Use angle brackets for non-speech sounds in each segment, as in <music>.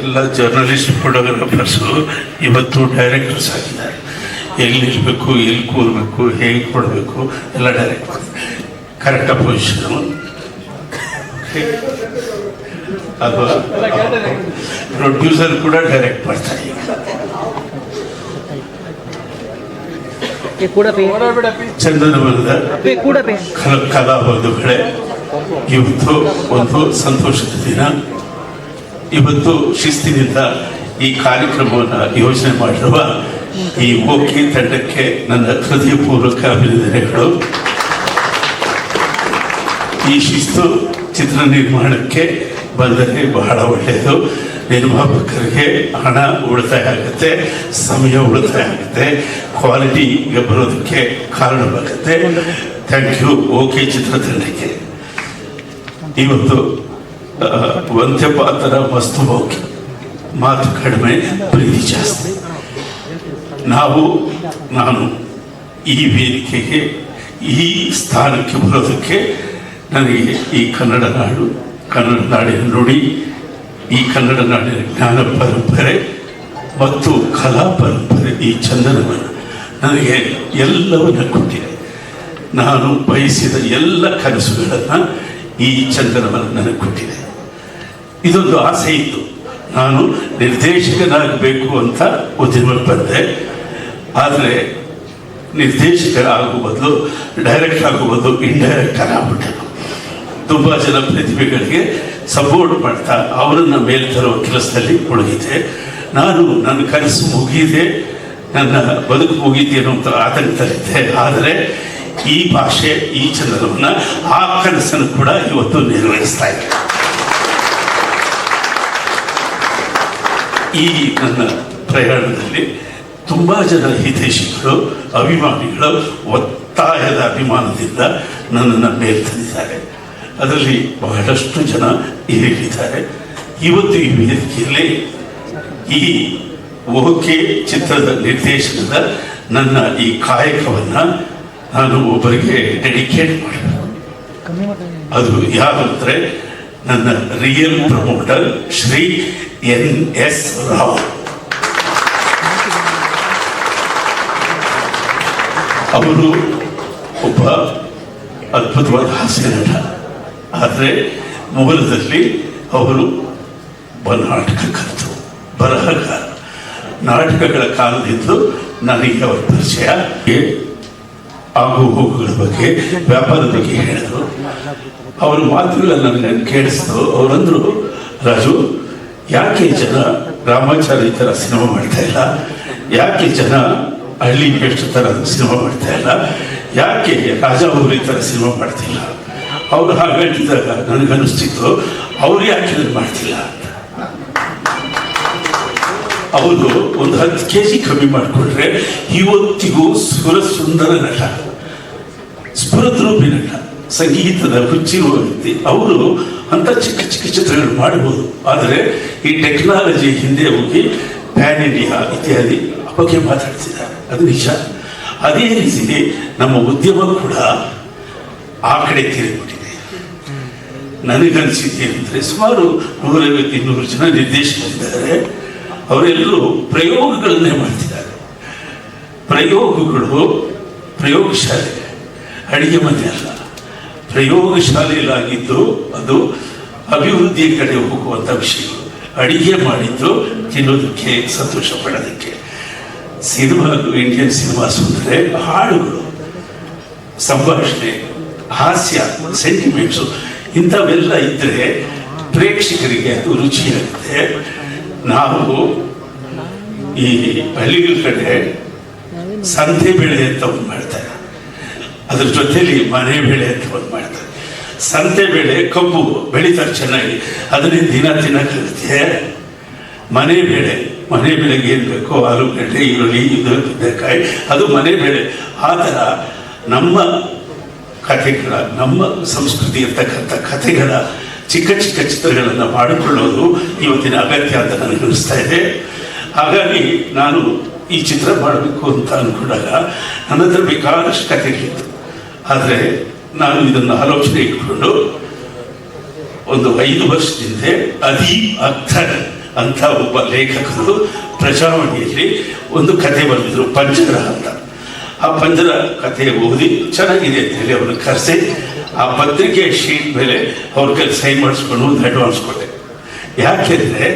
ಎಲ್ಲ journalist photographers ಇವತ್ತು directors ಆಗಿದ್ದಾರೆ. ಎಲ್ಲಿರಬೇಕು ಎಲ್ಲಿ ಕೂರಬೇಕು ಹೇಗೆ ಕೊಡಬೇಕು ಎಲ್ಲ ಡೈರೆಕ್ಟ್ ಕರೆಕ್ಟ್ ಪೊಸಿಷನು ಅದು ಪ್ರೊಡ್ಯೂಸರ್ ಕೂಡ ಡೈರೆಕ್ಟ್ ಮಾಡ್ತಾರೆ ಚಂದನ ಕಲಾ ಬಂಧುಗಳೇ ಇವತ್ತು ಒಂದು ಸಂತೋಷದ ದಿನ. ಇವತ್ತು ಶಿಸ್ತಿನಿಂದ ಈ ಕಾರ್ಯಕ್ರಮವನ್ನು ಯೋಜನೆ ಮಾಡಿರುವ ಈ ಓಕೆ ತಂಡಕ್ಕೆ ನನ್ನ ಹೃದಯಪೂರ್ವಕ ಅಭಿನಂದನೆಗಳು. ಈ ಶಿಸ್ತು ಚಿತ್ರ ನಿರ್ಮಾಣಕ್ಕೆ ಬಂದರೆ ಬಹಳ ಒಳ್ಳೆಯದು. ನಿರ್ಮಾಪಕರಿಗೆ ಹಣ ಉಳಿತಾಯ ಆಗುತ್ತೆ, ಸಮಯ ಉಳಿತಾಯ ಆಗುತ್ತೆ, ಕ್ವಾಲಿಟಿ ಬರೋದಕ್ಕೆ ಕಾರಣವಾಗುತ್ತೆ. ಥ್ಯಾಂಕ್ ಯು ಓಕೆ ಚಿತ್ರತಂಡಕ್ಕೆ ಇವತ್ತು <laughs> ಒಂದೇ ಪಾತ್ರ ಮಸ್ತು ಓಕೆ ಮಾತು ಕಡಿಮೆ, ಪ್ರೀತಿ ಜಾಸ್ತಿ. ನಾವು, ನಾನು ಈ ವೇದಿಕೆಗೆ, ಈ ಸ್ಥಾನಕ್ಕೆ ಬರೋದಕ್ಕೆ ನನಗೆ ಈ ಕನ್ನಡ ನಾಡು, ಕನ್ನಡ ನಾಡಿನ ನುಡಿ, ಈ ಕನ್ನಡ ನಾಡಿನ ಜ್ಞಾನ ಪರಂಪರೆ ಮತ್ತು ಕಲಾ ಪರಂಪರೆ ಈ ಚಂದನವನ್ನು ನನಗೆ ಎಲ್ಲವನ್ನ ಕೊಟ್ಟಿದೆ. ನಾನು ಬಯಸಿದ ಎಲ್ಲ ಕನಸುಗಳನ್ನು ಈ ಚಂದನವನ್ನು ನನಗೆ ಕೊಟ್ಟಿದೆ. ಇದೊಂದು ಆಸೆ ಇತ್ತು. ನಾನು ನಿರ್ದೇಶಕನಾಗಬೇಕು ಅಂತ ಉದ್ಯಮಕ್ಕೆ ಬಂದೆ. ಆದರೆ ನಿರ್ದೇಶಕ ಆಗುವ ಬದಲು, ಡೈರೆಕ್ಟರ್ ಆಗುವ ಬದಲು ಇಂಡೈರೆಕ್ಟರ್ ಆಗ್ಬಿಟ್ಟೆ ತುಂಬ ಜನ ಪ್ರತಿಭೆಗಳಿಗೆ ಸಪೋರ್ಟ್ ಮಾಡ್ತಾ ಅವರನ್ನು ಮೇಲೆ ತರುವ ಕೆಲಸದಲ್ಲಿ ಮುಳುಗಿದೆ ನಾನು ನನ್ನ ಕನಸು ಮುಗಿದೆ ನನ್ನ ಬದುಕು ಮುಗಿದೆ ಅನ್ನುವಂಥ ಆತಂಕದಲ್ಲಿದ್ದೆ. ಆದರೆ ಈ ಭಾಷೆ, ಈ ಚಂದನವನ್ನು ಆ ಕನಸನ್ನು ಕೂಡ ಇವತ್ತು ನಿರ್ವಹಿಸ್ತಾ ಇದೆ. ಈ ನನ್ನ ಪ್ರಯಾಣದಲ್ಲಿ ತುಂಬ ಜನ ಹಿತೈಷಿಗಳು, ಅಭಿಮಾನಿಗಳು ಒತ್ತಾಯದ ಅಭಿಮಾನದಿಂದ ನನ್ನನ್ನು ಮೇಲೆ ತಂದಿದ್ದಾರೆ ಅದರಲ್ಲಿ ಬಹಳಷ್ಟು ಜನ ಹೇಳಿದ್ದಾರೆ ಇವತ್ತು ಈ ವೇದಿಕೆಯಲ್ಲಿ ಈ ಓಕೆ ಚಿತ್ರದ ನಿರ್ದೇಶನದ ನನ್ನ ಈ ಕಾಯಕವನ್ನು ನಾನು ಒಬ್ಬರಿಗೆ ಡೆಡಿಕೇಟ್ ಮಾಡಬೇಕು ಅದು ಯಾರು ಅಂದರೆ ನನ್ನ real promoter Shri N S Rao ಅವರು ಒಬ್ಬ ಅದ್ಭುತವಾದ ಹಾಸ್ಯ ನಟ. ಆದರೆ ಮೂಲದಲ್ಲಿ ಅವರು ಒಬ್ಬ ನಾಟಕಕರ್ತರು ಬರಹಗಾರ. ನಾಟಕಗಳ ಕಾಲದಿಂದಲೂ ನನಗೆ ಅವರ ಪರಿಚಯ. ಆಗು ಹೋಗುಗಳ ಬಗ್ಗೆ, ವ್ಯಾಪಾರದ ಬಗ್ಗೆ ಹೇಳಿದರು. ಅವರು ಮಾತುಗಳನ್ನು ನನಗೆ ಕೇಳಿಸಿದ್ರು ಅವರಂದರು, ರಾಜು ಯಾಕೆ ಜನ ರಾಮಾಚಾರ್ಯ ಈ ಥರ ಸಿನಿಮಾ ಮಾಡ್ತಾ ಇಲ್ಲ? ಯಾಕೆ ಜನ ಹಳ್ಳಿ ಎಷ್ಟು ಥರ ಸಿನಿಮಾ ಮಾಡ್ತಾ ಇಲ್ಲ? ಯಾಕೆ ರಾಜಾ ಅವರು ಈ ಥರ ಸಿನಿಮಾ ಮಾಡ್ತಿಲ್ಲ ಅವ್ರು ಹಾಗೆ ಹೇಳ್ತಿದ್ದಾಗ ನನಗನ್ನಿಸ್ತಿತ್ತು ಅವ್ರು ಯಾಕೆ ಇದನ್ನು ಮಾಡ್ತಿಲ್ಲ ಅವರು ಒಂದು ಹತ್ತು ಕೆ ಜಿ ಕಮ್ಮಿ ಮಾಡಿಕೊಂಡ್ರೆ ಇವತ್ತಿಗೂ ಸುರ ಸುಂದರ ನಟ, ಸ್ಫುರದ್ರೂಪಿ ನಟ, ಸಂಗೀತದ ಹುಚ್ಚಿರುವ ವ್ಯಕ್ತಿ. ಅವರು ಅಂತ ಚಿಕ್ಕ ಚಿಕ್ಕ ಚಿತ್ರಗಳು ಮಾಡಬಹುದು. ಆದರೆ ಈ ಟೆಕ್ನಾಲಜಿ ಹಿಂದೆ ಹೋಗಿ ಪ್ಯಾನ್ ಇಂಡಿಯಾ ಇತ್ಯಾದಿ ಬಗ್ಗೆ ಮಾತಾಡ್ತಿದ್ದಾರೆ. ಅದು ನಿಜ. ಅದೇ ರೀತಿ ನಮ್ಮ ಉದ್ಯಮ ಕೂಡ ಆ ಕಡೆ ತಿರುಗಿಬಿಟ್ಟಿದೆ ನನಗನ್ಸಿದ್ದೇನೆಂದರೆ ಸುಮಾರು ನೂರೈವತ್ತು ಇನ್ನೂರು ಜನ ನಿರ್ದೇಶಕರಿದ್ದಾರೆ. ಅವರೆಲ್ಲರೂ ಪ್ರಯೋಗಗಳನ್ನೇ ಮಾಡ್ತಿದ್ದಾರೆ. ಪ್ರಯೋಗಗಳು ಪ್ರಯೋಗಶಾಲೆ, ಅಡಿಗೆ ಮನೆ ಅಲ್ಲ. ಪ್ರಯೋಗಶಾಲೆಯಲ್ಲಾಗಿದ್ದು ಅದು ಅಭಿವೃದ್ಧಿಯ ಕಡೆ ಹೋಗುವಂಥ ವಿಷಯ ಅಡಿಗೆ ಮಾಡಿದ್ದು ತಿನ್ನೋದಕ್ಕೆ ಸಂತೋಷ ಪಡೋದಕ್ಕೆ. ಸಿನಿಮಾ ಇಂಡಿಯನ್ ಸಿನಿಮಾ ಅಂದರೆ ಹಾಡುಗಳು, ಸಂಭಾಷಣೆ, ಹಾಸ್ಯ ಸೆಂಟಿಮೆಂಟ್ಸು ಇಂಥವೆಲ್ಲ ಇದ್ದರೆ ಪ್ರೇಕ್ಷಕರಿಗೆ ಅದು ರುಚಿಯಾಗುತ್ತೆ. ನಾವು ಈ ಹಳ್ಳಿಗಳ ಕಡೆ ಸಂತೆ ಬೆಳೆ ಅಂತ ಮಾಡ್ತಾರೆ. ಅದ್ರ ಜೊತೆಲಿ ಮನೆ ಬೆಳೆ ಅಂತ ಒಂದು ಮಾಡ್ತಾರೆ. ಸಂತೆ ಬೆಳೆ, ಕಬ್ಬು, ಬೆಳೀತಾರೆ ಚೆನ್ನಾಗಿ. ಅದನ್ನೇ ದಿನ ತಿನ್ನಕ್ಕೆ ಮನೆ ಬೆಳೆ, ಮನೆ ಬೆಳೆಗೆ ಏನು ಬೇಕೋ ಆಲೂಗಡ್ಡೆ, ಈರುಳ್ಳಿ, ಇದು ಅದು ಮನೆ ಬೆಳೆ. ಆ ಥರ ನಮ್ಮ ಕಥೆಗಳ, ನಮ್ಮ ಸಂಸ್ಕೃತಿ ಇರ್ತಕ್ಕಂಥ ಕಥೆಗಳ ಚಿಕ್ಕ ಚಿಕ್ಕ ಚಿತ್ರಗಳನ್ನು ಮಾಡಿಕೊಳ್ಳೋದು ಇವತ್ತಿನ ಅಗತ್ಯ ಅಂತ ನನಗೆ ಅನಿಸ್ತಾ ಇದೆ. ಹಾಗಾಗಿ ನಾನು ಈ ಚಿತ್ರ ಮಾಡಬೇಕು ಅಂತ ಅಂದ್ಕೊಂಡಾಗ ನನ್ನ ಹತ್ರ ಬೇಕಾದಷ್ಟು ಕಥೆಗಳಿತ್ತು. ಆದರೆ ನಾನು ಇದನ್ನು ಆಲೋಚನೆ ಇಟ್ಕೊಂಡು ಒಂದು ಐದು ವರ್ಷದಿಂದ ಅಧಿ ಅರ್ಥ ಅಂತ ಒಬ್ಬ ಲೇಖಕರು ಪ್ರಜಾವಾಣಿಯಲ್ಲಿ ಒಂದು ಕತೆ ಬರೆದಿದ್ರು, ಪಂಜರ ಅಂತ. ಆ ಪಂಜರ ಕಥೆ ಓದಿ ಚೆನ್ನಾಗಿದೆ ಅಂತ ಹೇಳಿ ಅವರು ಕರೆಸಿ, ಆ ಪತ್ರಿಕೆ ಶೀಟ್ ಮೇಲೆ ಅವ್ರ ಕೈ ಸೈನ್ ಮಾಡಿಸ್ಕೊಂಡು ಒಂದು ಅಡ್ವಾನ್ಸ್ ಕೊಟ್ಟೆ. ಯಾಕೆಂದ್ರೆ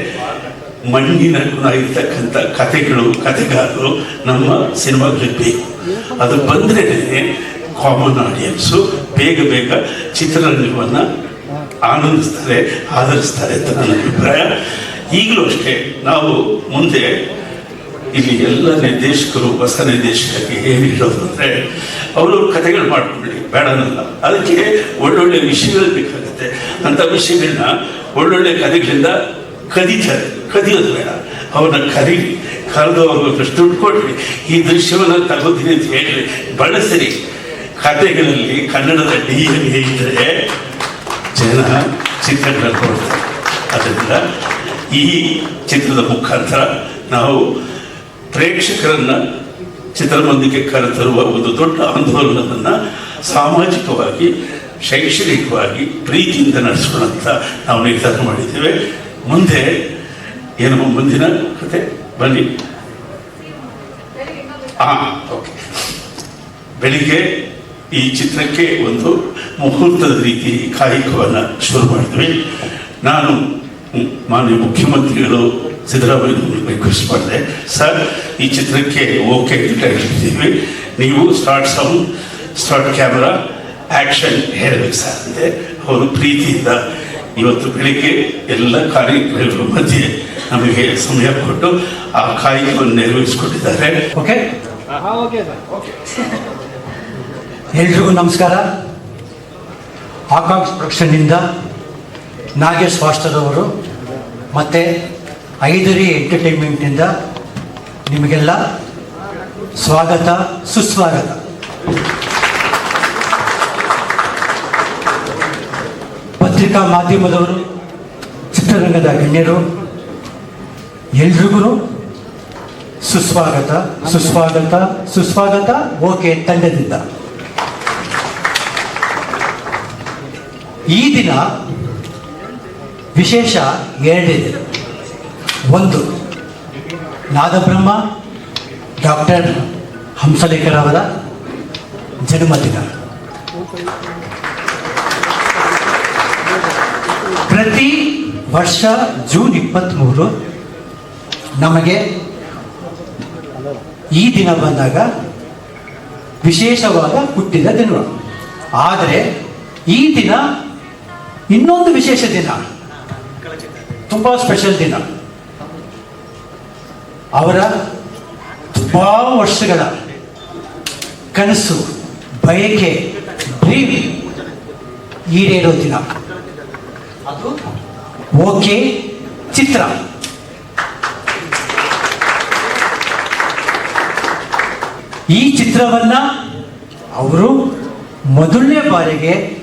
ಮಣ್ಣಿನ ಗುಣ ಇರ್ತಕ್ಕಂಥ ಕಥೆಗಳು, ಕಥೆಗಾರರು ನಮ್ಮ ಸಿನಿಮಾಗಳಿಗೆ ಬೇಕು ಅದು ಬಂದ್ರೆ ಕಾಮನ್ ಆಡಿಯನ್ಸು ಬೇಗ ಬೇಗ ಚಿತ್ರರಂಗವನ್ನು ಆನಂದಿಸ್ತಾರೆ, ಆಧರಿಸ್ತಾರೆ ಅಂತ ನನ್ನ ಅಭಿಪ್ರಾಯ. ಈಗಲೂ ಅಷ್ಟೇ, ನಾವು ಮುಂದೆ ಇಲ್ಲಿ ಎಲ್ಲ ನಿರ್ದೇಶಕರು, ಹೊಸ ನಿರ್ದೇಶಕರಿಗೆ ಹೇಳೋದು ಅಂದರೆ ಅವರು ಕಥೆಗಳು ಮಾಡ್ಕೊಳ್ಳಿ ಬೇಡನಲ್ಲ ಅದಕ್ಕೆ ಒಳ್ಳೊಳ್ಳೆ ವಿಷಯಗಳು ಬೇಕಾಗುತ್ತೆ. ಅಂಥ ವಿಷಯಗಳನ್ನ ಒಳ್ಳೊಳ್ಳೆ ಕಥೆಗಳಿಂದ ಕದೀತಾರೆ. ಕದಿಯೋದು ಬೇಡ. ಅವ್ರನ್ನ ಕರೀರಿ. ಕರೆದು ಅವ್ರಿಗೆ ದುಡ್ಡು ಕೊಡ್ರಿ. ಈ ದೃಶ್ಯವನ್ನು ತಗೋತೀನಿ ಅಂತ ಹೇಳಿ ಬಳಸಿರಿ ಕಥೆಗಳಲ್ಲಿ ಕನ್ನಡದ ಡಿ ಎನ್ ಎ ಇದ್ದರೆ ಜನ ಚಿತ್ರಗಳನ್ನು ಕೊಡ್ತಾರೆ ಅದರಿಂದ ಈ ಚಿತ್ರದ ಮುಖಾಂತರ ನಾವು ಪ್ರೇಕ್ಷಕರನ್ನ ಚಿತ್ರಮಂದಿಗೆ ಕರೆತರುವ ಒಂದು ದೊಡ್ಡ ಆಂದೋಲನವನ್ನು ಸಾಮಾಜಿಕವಾಗಿ ಶೈಕ್ಷಣಿಕವಾಗಿ ಪ್ರೀತಿಯಿಂದ ನಡೆಸೋಣಂತ ನಾವು ನಿರ್ಧಾರ ಮಾಡಿದ್ದೇವೆ. ಮುಂದೆ ಏನು ಮುಂದಿನ ಕತೆ? ಬನ್ನಿ. ಆ ಓಕೆ. ಬೆಳಿಗ್ಗೆ ಈ ಚಿತ್ರಕ್ಕೆ ಒಂದು ಮುಹೂರ್ತದ ರೀತಿ ಕಾಯಕವನ್ನು ಶುರು ಮಾಡಿದ್ವಿ. ನಾನು ಮಾನ್ಯ ಮುಖ್ಯಮಂತ್ರಿಗಳು ಸಿದ್ದರಾಮಯ್ಯ ರಿಕ್ವೆಸ್ಟ್ ಮಾಡಿದೆ ಸರ್ ಈ ಚಿತ್ರಕ್ಕೆ ಓಕೆ ಅಂತ ಹೇಳಿದ್ದೀವಿ. ನೀವು start sound start camera action ಹೇಳಬೇಕು ಸರ್ ಅಂದರೆ ಅವರು ಪ್ರೀತಿಯಿಂದ ಇವತ್ತು ಬೆಳಿಗ್ಗೆ ಎಲ್ಲ ಕಾರ್ಯಕ್ರಮಗಳ ಮಧ್ಯೆ ನಮಗೆ ಸಮಯ ಕೊಟ್ಟು ಆ ಕಾಯಕವನ್ನು ನೆರವೇರಿಸಿಕೊಟ್ಟಿದ್ದಾರೆ ಓಕೆ ಓಕೆ ಎಲ್ರಿಗೂ ನಮಸ್ಕಾರ. ಆಕಾಂಕ್ಷ ಪ್ರೊಡಕ್ಷನ್ನಿಂದ ನಾಗೇಶ್ ಫಾಸ್ಟರ್ ಅವರು ಮತ್ತು ಐದರಿ ಎಂಟರ್ಟೈನ್ಮೆಂಟಿಂದ ನಿಮಗೆಲ್ಲ ಸ್ವಾಗತ, ಸುಸ್ವಾಗತ. ಪತ್ರಿಕಾ ಮಾಧ್ಯಮದವರು, ಚಿತ್ರರಂಗದ ಗಣ್ಯರು, ಎಲ್ರಿಗೂ ಸುಸ್ವಾಗತ ಸುಸ್ವಾಗತ ಸುಸ್ವಾಗತ, ಓಕೆ ತಂಡದಿಂದ. ಈ ದಿನ ವಿಶೇಷ ಎರಡಿದೆ. ಒಂದು, ನಾದಬ್ರಹ್ಮ, ಡಾಕ್ಟರ್ ಹಂಸಲೇಖರವರ ಜನ್ಮದಿನ. ಪ್ರತಿ ವರ್ಷ ಜೂನ್ ಇಪ್ಪತ್ತ್ಮೂರು ನಮಗೆ ಈ ದಿನ ಬಂದಾಗ ವಿಶೇಷವಾದ ಹುಟ್ಟಿದ ದಿನ. ಆದರೆ ಈ ದಿನ ಇನ್ನೊಂದು ವಿಶೇಷ ದಿನ. ತುಂಬ ಸ್ಪೆಷಲ್ ದಿನ. ಅವರ ತುಂಬ ವರ್ಷಗಳ ಕನಸು, ಬಯಕೆ ಡ್ರೀಮ್ ಈಡೇರೋ ದಿನ. ಅದು ಓಕೆ ಚಿತ್ರ. ಈ ಚಿತ್ರವನ್ನ ಅವರು ಮೊದಲನೇ ಬಾರಿಗೆ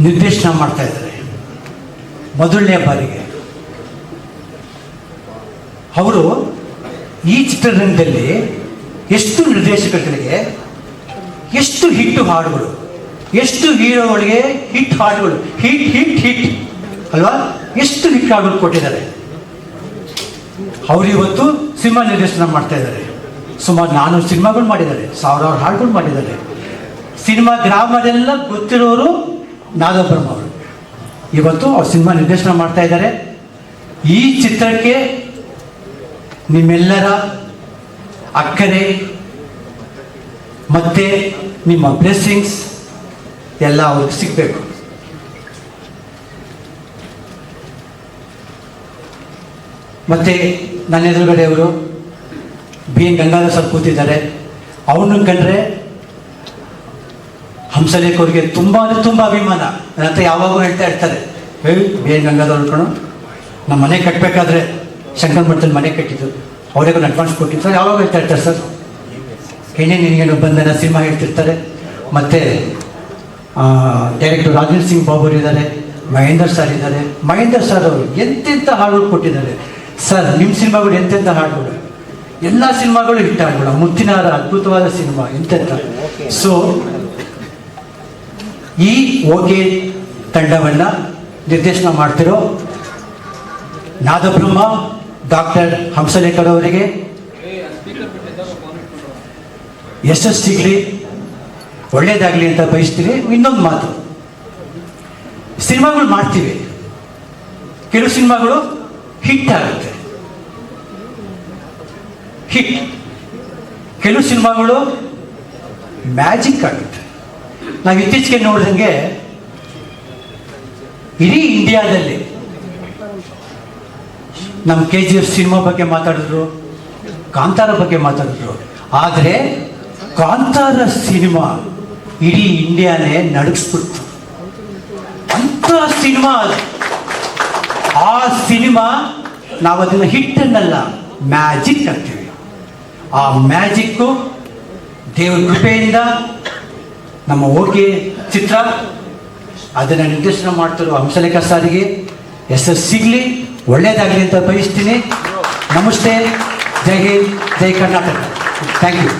ನಿರ್ದೇಶನ ಮಾಡ್ತಾ ಇದ್ದಾರೆ. ಮೊದಲನೇ ಬಾರಿಗೆ. ಅವರು ಈ ಚಿತ್ರರಂಗದಲ್ಲಿ ಎಷ್ಟು ನಿರ್ದೇಶಕರಿಗೆ ಎಷ್ಟು ಹಿಟ್ಟು ಹಾಡುಗಳು, ಎಷ್ಟು ಹೀರೋಗಳಿಗೆ ಹಿಟ್ ಹಾಡುಗಳು, ಹಿಟ್ ಹಿಟ್ ಹಿಟ್, ಅಲ್ವಾ? ಎಷ್ಟು ಹಿಟ್ ಹಾಡುಗಳು ಕೊಟ್ಟಿದ್ದಾರೆ. ಅವರು ಇವತ್ತು ಸಿನಿಮಾ ನಿರ್ದೇಶನ ಮಾಡ್ತಾ ಇದ್ದಾರೆ. ಸುಮಾರು ನಾನೂರು ಸಿನಿಮಾಗಳು ಮಾಡಿದ್ದಾರೆ, ಸಾವಿರಾರು ಹಾಡುಗಳು ಮಾಡಿದ್ದಾರೆ. ಸಿನಿಮಾ ಗ್ರಾಮದೆಲ್ಲ ಗೊತ್ತಿರೋರು ನಾದಬ್ರಹ್ಮ ಅವರು. ಇವತ್ತು ಅವ್ರು ಸಿನಿಮಾ ನಿರ್ದೇಶನ ಮಾಡ್ತಾ ಇದ್ದಾರೆ. ಈ ಚಿತ್ರಕ್ಕೆ ನಿಮ್ಮೆಲ್ಲರ ಅಕ್ಕರೆ, ಮತ್ತೆ ನಿಮ್ಮ ಬ್ಲೆಸ್ಸಿಂಗ್ಸ್ ಎಲ್ಲ ಅವ್ರಿಗೆ ಸಿಗಬೇಕು. ಮತ್ತೆ ನನ್ನ ಎದುರುಗಡೆಯವರು ಬಿ ಎನ್ ಗಂಗಾಧರ್ ಸರ್ ಕೂತಿದ್ದಾರೆ. ಅವ್ರನ್ನ ಕಂಡ್ರೆ ಹಂಸಲೇಖ ಅವ್ರಿಗೆ ತುಂಬ ಅಂದರೆ ತುಂಬ ಅಭಿಮಾನ. ನನ್ನ ಹತ್ರ ಯಾವಾಗೂ ಹೇಳ್ತಾ ಇರ್ತಾರೆ, ಹೇ ಬಿ ಎನ್ ಗಂಗಾಧರ್ ಕಣು ನಮ್ಮ ಮನೆ ಕಟ್ಟಬೇಕಾದ್ರೆ ಶಂಕರ್ ಮಠದಲ್ಲಿ ಮನೆ ಕಟ್ಟಿದ್ದು, ಅವರಿಗೆ ಅಡ್ವಾನ್ಸ್ ಕೊಟ್ಟಿದ್ದು. ಯಾವಾಗ ಹೇಳ್ತಾ ಇರ್ತಾರೆ ಸರ್. ಹೆಣ್ಣೆ ನಿನಗೇನು ಬಂಧನ ಸಿನಿಮಾ ಹೇಳ್ತಿರ್ತಾರೆ. ಮತ್ತು ಡೈರೆಕ್ಟರ್ ರಾಜೇಂದ್ರ ಸಿಂಗ್ ಬಾಬು ಇದ್ದಾರೆ, ಮಹೇಂದ್ರ ಸರ್ ಇದ್ದಾರೆ. ಮಹೇಂದ್ರ ಸರ್ ಅವರು ಎಂತೆಂಥ ಹಾಡುಗಳು ಕೊಟ್ಟಿದ್ದಾರೆ. ಸರ್ ನಿಮ್ಮ ಸಿನಿಮಾಗಳು ಎಂತೆಂಥ ಹಾಡುಗಳು ಎಲ್ಲ ಸಿನಿಮಾಗಳು ಹಿಟ್ ಹಾಡುಗಳು ಮುತ್ತಿನಾರ ಅದ್ಭುತವಾದ ಸಿನಿಮಾ ಎಂತೆಂಥ ಸೊ ಈ ಓಕೆ ತಂಡವನ್ನು ನಿರ್ದೇಶನ ಮಾಡ್ತಿರೋ ನಾದಬ್ರಹ್ಮ, ಡಾಕ್ಟರ್ ಹಂಸಲೇಖರ್ ಅವರಿಗೆ ಯಶಸ್ಸು ಸಿಗಲಿ ಒಳ್ಳೇದಾಗಲಿ ಅಂತ ಬಯಸ್ತೀವಿ. ಇನ್ನೊಂದು ಮಾತು. ಸಿನಿಮಾಗಳು ಮಾಡ್ತೀವಿ. ಕೆಲವು ಸಿನಿಮಾಗಳು ಹಿಟ್ ಆಗುತ್ತೆ. ಹಿಟ್ ಕೆಲವು ಸಿನಿಮಾಗಳು ಮ್ಯಾಜಿಕ್ ಆಗುತ್ತೆ. ನಾವು ಇತ್ತೀಚೆಗೆ ನೋಡಿದಂಗೆ ಇಡೀ ಇಂಡಿಯಾದಲ್ಲಿ ನಮ್ಮ ಕೆ ಜಿ ಎಫ್ ಸಿನಿಮಾ ಬಗ್ಗೆ ಮಾತಾಡಿದ್ರು, ಕಾಂತಾರ ಬಗ್ಗೆ ಮಾತಾಡಿದ್ರು. ಆದರೆ ಕಾಂತಾರ ಸಿನಿಮಾ ಇಡೀ ಇಂಡಿಯಾನೇ ನಡಗಿಸ್ಬಿಡ್ತು ಅಂಥ ಸಿನಿಮಾ ಆ ಸಿನಿಮಾ ನಾವು ಅದನ್ನು ಹಿಟ್ ಅನ್ನಲ್ಲ, ಮ್ಯಾಜಿಕ್ ಅಂತೀವಿ. ಆ ಮ್ಯಾಜಿಕ್ಕು ದೇವ್ರ ಕೃಪೆಯಿಂದ ನಮ್ಮ ಓಕೆ ಚಿತ್ರ, ಅದನ್ನು ನಿರ್ದೇಶನ ಮಾಡ್ತಿರೋ ಹಂಸಲೇಖ ಸಾರಿಗೆ, ಹೆಸರು ಸಿಗಲಿ, ಒಳ್ಳೇದಾಗಲಿ ಅಂತ ಬಯಸ್ತೀನಿ. ನಮಸ್ತೆ, ಜೈ ಹಿಂದ್, ಜೈ ಕರ್ನಾಟಕ. ಥ್ಯಾಂಕ್ ಯು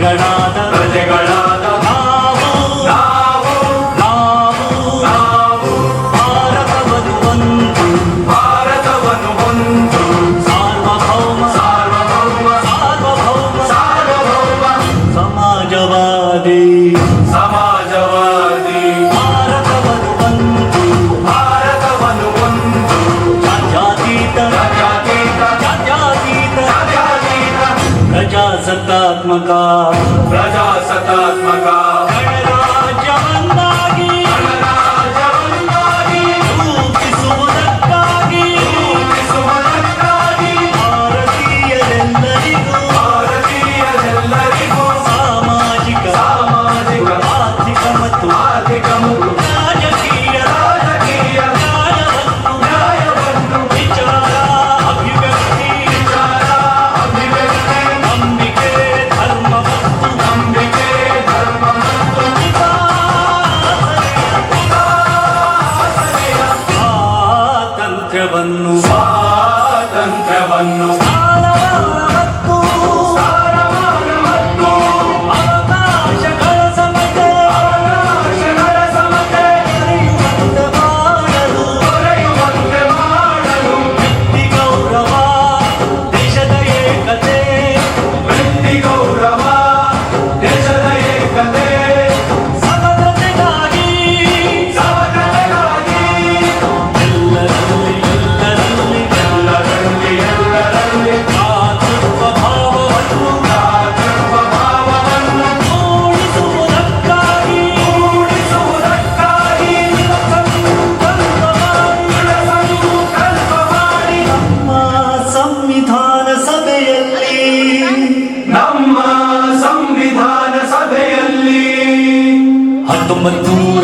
गणात् ప్రజాసత్తాత్మక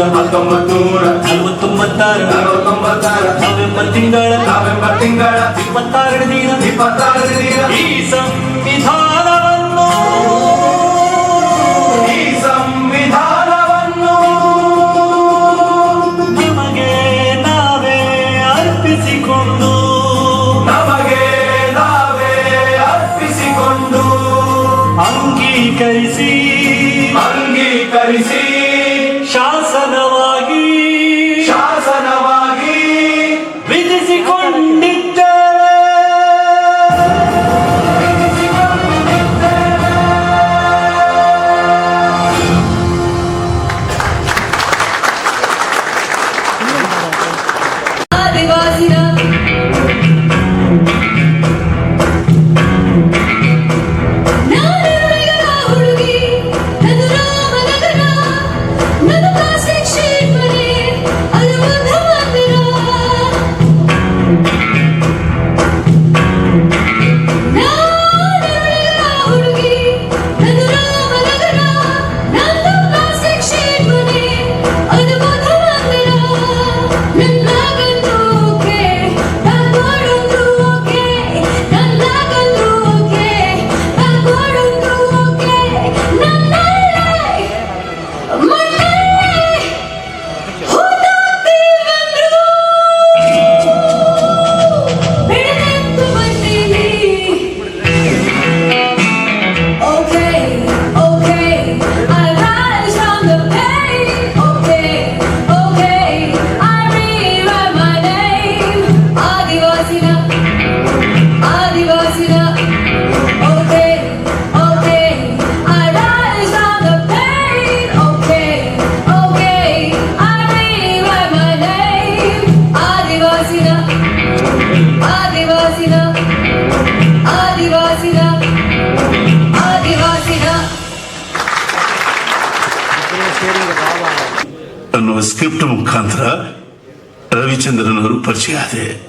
ಹತ್ತೊಂಬತ್ತು ನೂರ ಹತ್ತೊಂಬತ್ತು ನೂರ ನಲವತ್ತೊಂಬತ್ತರ. ನಲವತ್ತೊಂಬತ್ತರ. ನವೆಂಬರ್ ತಿಂಗಳ ನವೆಂಬರ್ ತಿಂಗಳ. ಇಪ್ಪತ್ತಾರನೇ ದಿನ. ಇಪ್ಪತ್ತಾರನೇ ದಿನ. ಈ ಸಂವಿಧಾನವನ್ನು ಈ ಸಂವಿಧಾನವನ್ನು ನಮಗೆ ನಾವೇ ಅರ್ಪಿಸಿಕೊಂಡು ನಮಗೆ ನಾವೇ ಅರ್ಪಿಸಿಕೊಂಡು ಅಂಗೀಕರಿಸಿ ಅಂಗೀಕರಿಸಿ ಸ್ಕ್ರಿಪ್ಟ್ ಮುಖಾಂತರ ರವಿಚಂದ್ರನ್ ಅವರು ಪರಿಚಯ ಆದೆ.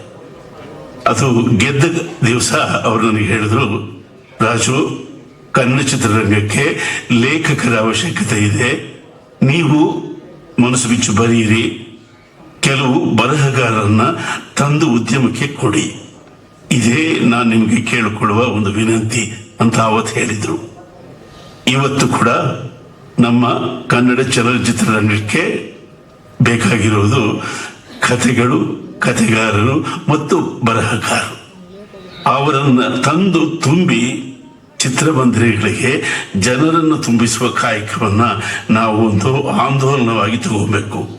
ಅದು ಗೆದ್ದ ದಿವಸ ಅವರು ನನಗೆ ಹೇಳಿದ್ರು, ರಾಜು, ಕನ್ನಡ ಚಿತ್ರರಂಗಕ್ಕೆ ಲೇಖಕರ ಅವಶ್ಯಕತೆ ಇದೆ. ನೀವು ಮನಸ್ಸು ಬಿಚ್ಚು ಬರೆಯಿರಿ. ಕೆಲವು ಬರಹಗಾರರನ್ನ ತಂದು ಉದ್ಯಮಕ್ಕೆ ಕೊಡಿ. ಇದೇ ನಾನು ನಿಮಗೆ ಕೇಳಿಕೊಳ್ಳುವ ಒಂದು ವಿನಂತಿ ಅಂತ ಅವತ್ತು ಹೇಳಿದ್ರು. ಇವತ್ತು ಕೂಡ ನಮ್ಮ ಕನ್ನಡ ಚಲನಚಿತ್ರರಂಗಕ್ಕೆ ಬೇಕಾಗಿರುವುದು ಕಥೆಗಳು, ಕಥೆಗಾರರು ಮತ್ತು ಬರಹಗಾರರು. ಅವರನ್ನು ತಂದು ತುಂಬಿ ಚಿತ್ರಮಂದಿರಗಳಿಗೆ ಜನರನ್ನು ತುಂಬಿಸುವ ಕಾಯಕವನ್ನು ನಾವು ಒಂದು ಆಂದೋಲನವಾಗಿ ತಗೋಬೇಕು.